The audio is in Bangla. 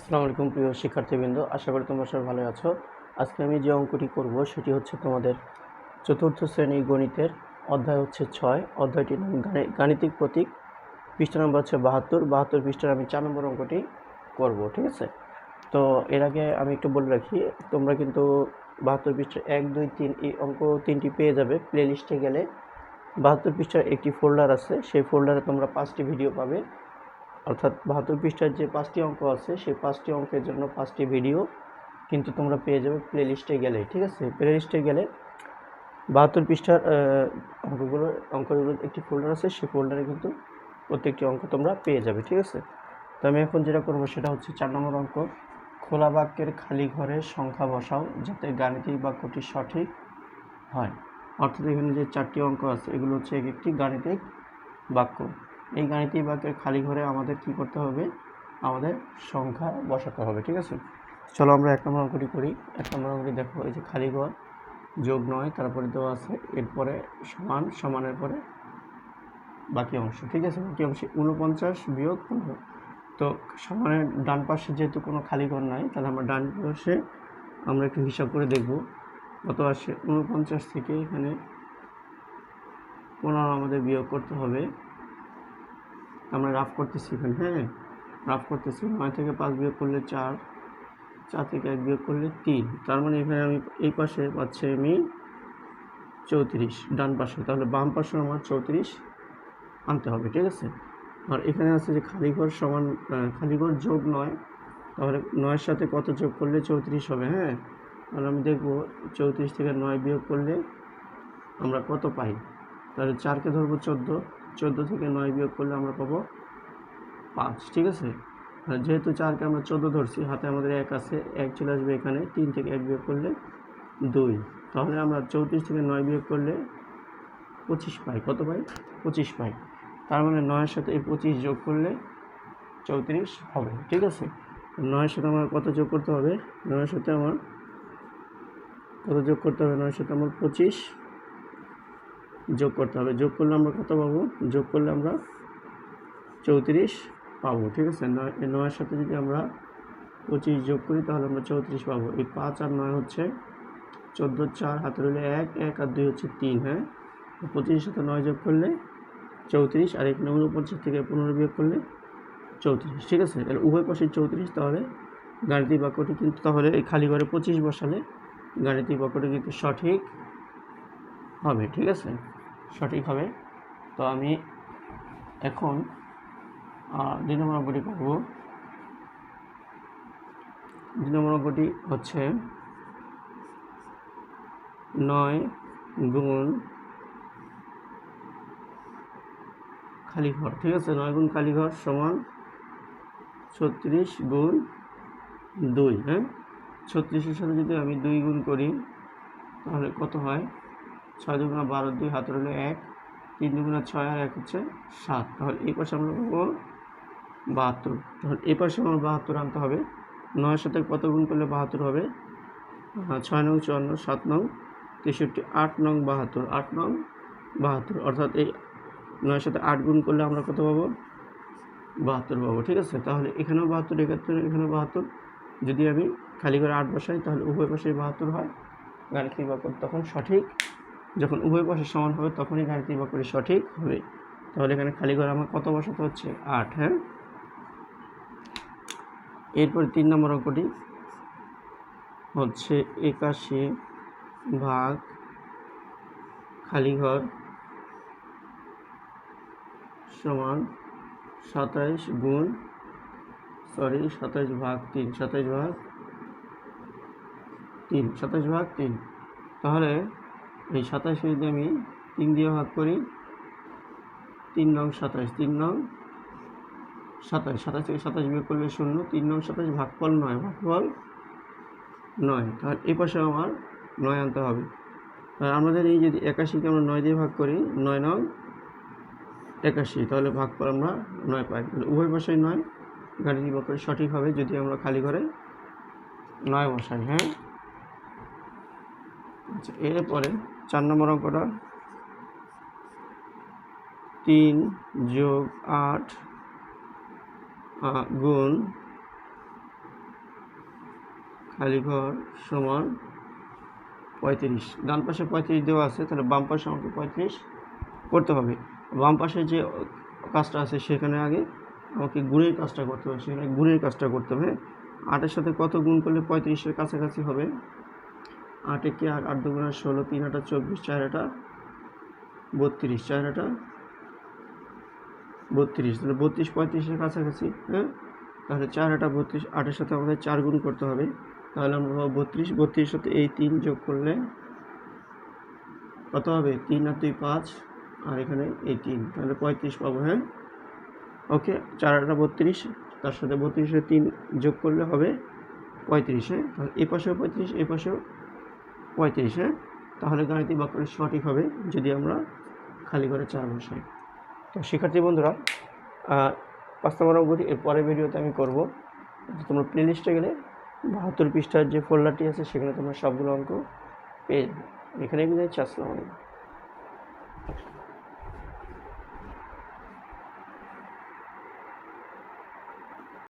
আসসালামু আলাইকুম প্রিয় শিক্ষার্থীবৃন্দ, আশা করি তোমরা সবাই ভালো আছো। আজকে আমি যে অঙ্কটি করব সেটি হচ্ছে তোমাদের চতুর্থ শ্রেণির গণিতের অধ্যায় হচ্ছে ছয়। অধ্যায়টির নাম গাণিতিক প্রতীক, পৃষ্ঠা নম্বর হচ্ছে বাহাত্তর। বাহাত্তর পৃষ্ঠার আমি চার নম্বর অঙ্কটি করব, ঠিক আছে? তো এর আগে আমি একটু বলে রাখি, তোমরা কিন্তু বাহাত্তর পৃষ্ঠা এক, দুই, তিন এই অঙ্ক তিনটি পেয়ে যাবে প্লে লিস্টে গেলে। বাহাত্তর পৃষ্ঠার একটি ফোল্ডার আছে, সেই ফোল্ডারে তোমরা পাঁচটি ভিডিও পাবে। অর্থাৎ বাহাত্তর পৃষ্ঠার যে পাঁচটি অঙ্ক আছে, সেই পাঁচটি অঙ্কের জন্য পাঁচটি ভিডিও কিন্তু তোমরা পেয়ে যাবে প্লে লিস্টে গেলে, ঠিক আছে? প্লে লিস্টে গেলে বাহাত্তর পৃষ্ঠার অঙ্কগুলো, অঙ্কগুলোর একটি ফোল্ডার আছে, সেই ফোল্ডারে কিন্তু প্রত্যেকটি অঙ্ক তোমরা পেয়ে যাবে, ঠিক আছে? তো আমি এখন যেটা করব সেটা হচ্ছে চার নম্বর অঙ্ক। খোলা বাক্যের খালি ঘরে সংখ্যা বসাও যাতে গাণিতিক বাক্যটি সঠিক হয়। অর্থাৎ এখানে যে চারটি অঙ্ক আছে, এগুলো হচ্ছে এক একটি গাণিতিক বাক্য। এই গাণিতিক বাক্যের খালি ঘরে আমাদের কি করতে হবে? আমাদের সংখ্যা বসাতে হবে, ঠিক আছে? চলো আমরা এক নম্বর অঙ্কটি করি। এক নম্বর অঙ্কটি দেখো, এই যে খালি ঘর যোগ নয়, তারপরে দেওয়া আছে, এরপরে সমান, সমানের পরে বাকি অংশ, ঠিক আছে? বাকি অংশে উনপঞ্চাশ বিয়োগ পনেরো। তো সমানের ডান পাশে যেহেতু কোনো খালি ঘর নাই, তাহলে আমরা ডান পাশে আমরা একটু হিসাব করে দেখব কত আসে। উনপঞ্চাশ থেকে এখানে পনেরো আমাদের বিয়োগ করতে হবে। আমরা রাফ করতেছি এখানে হ্যাঁ? রাফ করতেছি। নয় থেকে পাঁচ বিয়োগ করলে চার চার থেকে এক বিয়োগ করলে তিন। তার মানে এখানে আমি এই পাশে পাচ্ছি আমি চৌত্রিশ, ডান পাশে। তাহলে বাম পাশে আমার চৌত্রিশ আনতে হবে, ঠিক আছে? আর এখানে আছে যে খালিঘর সমান খালিঘর যোগ নয়, তাহলে নয়ের সাথে কত যোগ করলে চৌত্রিশ হবে হ্যাঁ? তাহলে আমি দেখব চৌত্রিশ থেকে নয় বিয়োগ করলে আমরা কত পাই? তাহলে চারকে ধরবো চোদ্দ চোদ্দ থেকে নয় বিয়োগ করলে আমরা পাবো পাঁচ, ঠিক আছে? যেহেতু চারকে আমরা চোদ্দ ধরছি, হাতে আমাদের এক আছে, এক চলে আসবে এখানে, তিন থেকে এক বিয়োগ করলে দুই। তাহলে আমরা চৌত্রিশ থেকে নয় বিয়োগ করলে পঁচিশ পাই। কত পাই? পঁচিশ পাই। তার মানে নয়ের সাথে এই পঁচিশ যোগ করলে চৌত্রিশ হবে, ঠিক আছে? নয়ের সাথে আমার কত যোগ করতে হবে? নয়ের সাথে আমার কত যোগ করতে হবে? নয়ের সাথে আমার পঁচিশ। যোগ করতে হবে। যোগ করলে আমরা কত পাবো? যোগ করলে আমরা চৌত্রিশ পাবো, ঠিক আছে? নয় নয়ের সাথে যদি আমরা পঁচিশ যোগ করি, তাহলে আমরা চৌত্রিশ পাবো। এই পাঁচ আর নয় হচ্ছে চোদ্দ, চার হাতে রইলে এক এক আর দুই হচ্ছে তিন হ্যাঁ? পঁচিশের সাথে নয় যোগ করলে চৌত্রিশ, আর এখানে উনপঞ্চাশ থেকে পনেরো বিয়োগ করলে চৌত্রিশ, ঠিক আছে? তাহলে উভয় পাশে চৌত্রিশ, তাহলে গাণিতিক বাক্যটি কিন্তু, তাহলে এই খালি ঘরে পঁচিশ বসালে গাণিতিক বাক্যটি কিন্তু সঠিক হবে, ঠিক আছে? সঠিক হবে তো আমি এখন দুই নম্বর অঙ্কটি করব। দুই নম্বর অঙ্কটি হচ্ছে নয় গুণ খালি ঘর ঠিক আছে? নয় গুণ খালি ঘর সমান ছত্রিশ গুণ দুই হ্যাঁ? ছত্রিশের সাথে যদি আমি দুই গুণ করি, তাহলে কত হয়? ছয় দুগুণা বারো দুই হাত হলো এক, তিন দুগুণা ছয় আর এক হচ্ছে সাত। তাহলে এই পাশে আমরা পাবো বাহাত্তর। তাহলে এই পাশে আমার বাহাত্তর আনতে হবে। নয়ের সাথে কত গুণ করলে বাহাত্তর হবে? ছয় নং চুয়ান্ন, সাত নং তেষট্টি, আট নং বাহাত্তর, আট নং বাহাত্তর। অর্থাৎ এই নয়ের সাথে আট গুণ করলে আমরা কত পাবো? বাহাত্তর পাবো, ঠিক আছে? তাহলে এখানেও বাহাত্তর একাত্তর এখানেও বাহাত্তর। যদি আমি খালি করে আট বসাই, তাহলে উভয় পাশেই বাহাত্তর হয়। গাণিতিক বাক্য তখন সঠিক। যখন উভয় পাশে সমান হবে, তখনই গাণিতিক বাক্যটি সঠিক হবে। তাহলে এখানে খালি ঘরে আমার কত বসাতে হচ্ছে? আট হ্যাঁ? এরপর তিন নম্বর অঙ্কটি হচ্ছে একাশি ভাগ খালি ঘর সমান সাতাইশ গুণ সরি সাতাইশ ভাগ তিন, সাতাইশ ভাগ তিন, সাতাইশ ভাগ তিন। তাহলে এই সাতাইশে যদি আমি তিন দিয়ে ভাগ করি। তিন নং সাতাশ, তিন নং সাতাশ। সাতাশ থেকে সাতাশ বিয়োগ করলে শূন্য, তিন নং সাতাইশ ভাগফল নয় ভাগফল নয়। তাহলে এই পাশে আমার নয় আনতে হবে। আর আমাদের এই যদি একাশিকে আমরা নয় দিয়ে ভাগ করি, নয় নং একাশি, তাহলে ভাগফল আমরা নয় পাই। তাহলে উভয় পাশে নয় গাণিতিক বাক্য সঠিক হবে যদি আমরা খালি ঘরে নয় বসাই হ্যাঁ? আচ্ছা এরপরে চার নম্বর অঙ্কটা। তিন যোগ আট গুণ খালি ঘর সমান পঁয়ত্রিশ। ডান পাশে পঁয়ত্রিশ দেওয়া আছে, তাহলে বাম পাশে আমাকে পঁয়ত্রিশ করতে হবে। বাম পাশে যে কাজটা আছে সেখানে আগে আমাকে গুণের কাজটা করতে হবে, সেখানে গুণের কাজটা করতে হবে হ্যাঁ? আটের সাথে কত গুণ করলে পঁয়ত্রিশের কাছাকাছি হবে? আট একে আট আট দুগুণা ষোলো, তিন আটা চব্বিশ, চার আটা বত্রিশ, চার আটা বত্রিশ। তাহলে বত্রিশ পঁয়ত্রিশের কাছাকাছি হ্যাঁ? তাহলে চার আটা বত্রিশ, আটের সাথে আমাদের চার গুণ করতে হবে। তাহলে আমরা বত্রিশ, বত্রিশের সাথে এই তিন যোগ করলে কত হবে? তিন আর দুই পাঁচ, আর এখানে এই তিন। তাহলে পঁয়ত্রিশ পাবো হ্যাঁ? ওকে, চার আটা বত্রিশ, তার সাথে বত্রিশে তিন যোগ করলে হবে পঁয়ত্রিশ হ্যাঁ? তাহলে এ পাশেও পঁয়ত্রিশ, এ পাশেও পঁয়ত্রিশ, তাহলে গাণিতিক বাক্যটি সঠিক হবে যদি আমরা খালি করে চার বসাই। তো শিক্ষার্থী বন্ধুরা পাঁচ নম্বর অঙ্কটি এর পরের ভিডিওতে আমি করব। তোমরা প্লে লিস্টে গেলে বাহাত্তর পৃষ্ঠার যে ফোল্ডারটি আছে, সেখানে তোমরা সবগুলো অঙ্ক পেয়ে যাবে। এখানে বিদায় আসসালামু আলাইকুম